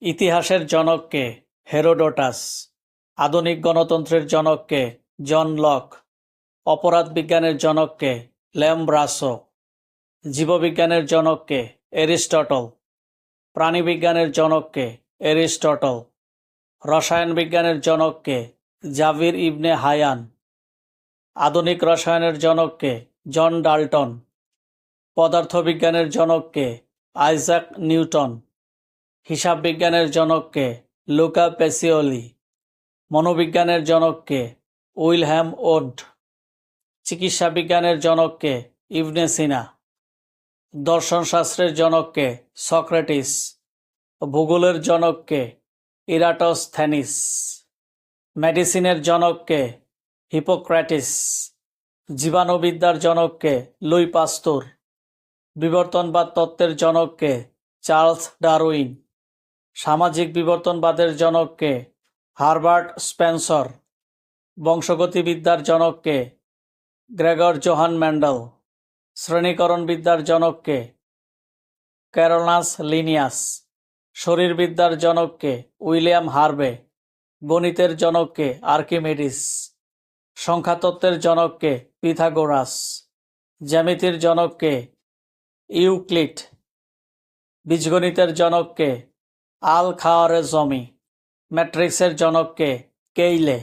ইতিহাসের জনককে হেরোডোটাস। আধুনিক গণতন্ত্রের জনককে জন লক। অপরাধ বিজ্ঞানের জনককে ল্যাম ব্রাসো। জীববিজ্ঞানের জনককে এরিস্টটল। প্রাণীবিজ্ঞানের জনককে এরিস্টটল। রসায়ন বিজ্ঞানের জনককে জাভির ইবনে হায়ান। আধুনিক রসায়নের জনককে জন ডাল্টন। পদার্থবিজ্ঞানের জনককে আইজাক নিউটন। হিসাব বিজ্ঞানের জনককে লুকা পেসিওলি মনোবিজ্ঞানের জনককে উইলহ্যাম ওড চিকিৎসা বিজ্ঞানের জনককে ইবনে সিনা, দর্শনশাস্ত্রের জনককে সক্রেটিস, ভূগোলের জনককে ইরাটসথেনিস, মেডিসিনের জনককে হিপোক্র্যাটিস জীবাণুবিদ্যার জনককে লুই পাস্তুর বিবর্তনবাদ তত্ত্বের জনককে চার্লস ডারউইন। সামাজিক বিবর্তনবাদের জনককে হারবার্ট স্পেন্সর, বংশগতিবিদ্যার জনককে গ্রেগর জোহান ম্যান্ডেল, শ্রেণীকরণবিদ্যার জনককে ক্যারোলাস লিনিয়াস, শরীরবিদ্যার জনককে উইলিয়াম হার্বে, গণিতের জনককে আর্কিমেডিস, সংখ্যাতত্ত্বের জনককে পিথাগোরাস, জ্যামিতির জনককে ইউক্লিড বীজগণিতের জনককে আল খাওয়ারেজমি ম্যাট্রিক্সের জনককে কেইলে